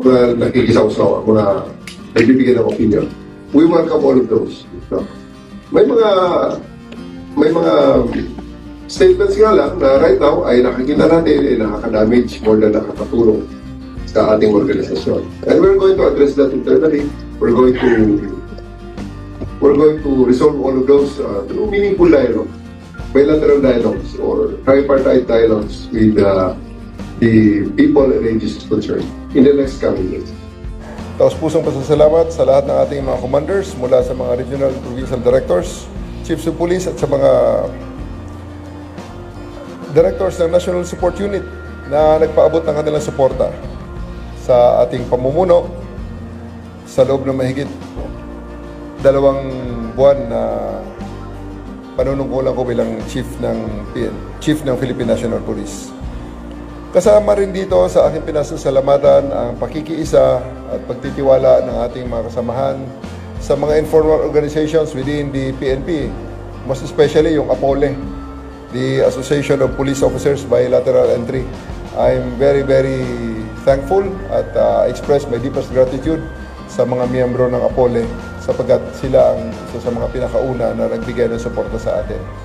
mga nakikisaw-saw, mga nagbibigay ng opinion. We welcome all of those. No? May mga may mga statements nga lang na right now ay nakikita natin ay nakaka-damage more than nakakatulong sa ating organisasyon. And we're going to address that internally. We're going to we're going to resolve all of those uh, through meaningful dialogue, bilateral dialogues or tripartite dialogues with uh, the people and agencies concerned in the next coming years. Taos pusong pasasalamat sa lahat ng ating mga commanders mula sa mga regional provincial directors, chiefs of police at sa mga directors ng National Support Unit na nagpaabot ng kanilang suporta sa ating pamumuno sa loob ng mahigit dalawang buwan na panunungkulan ko bilang chief ng chief ng Philippine National Police. Kasama rin dito sa aking pinasasalamatan ang pakikiisa at pagtitiwala ng ating mga kasamahan sa mga informal organizations within the PNP, most especially yung APOLE, the Association of Police Officers Bilateral Entry. I'm very, very thankful at uh, express my deepest gratitude sa mga miyembro ng APOLE sapagkat sila ang isa sa mga pinakauna na nagbigay ng suporta sa atin.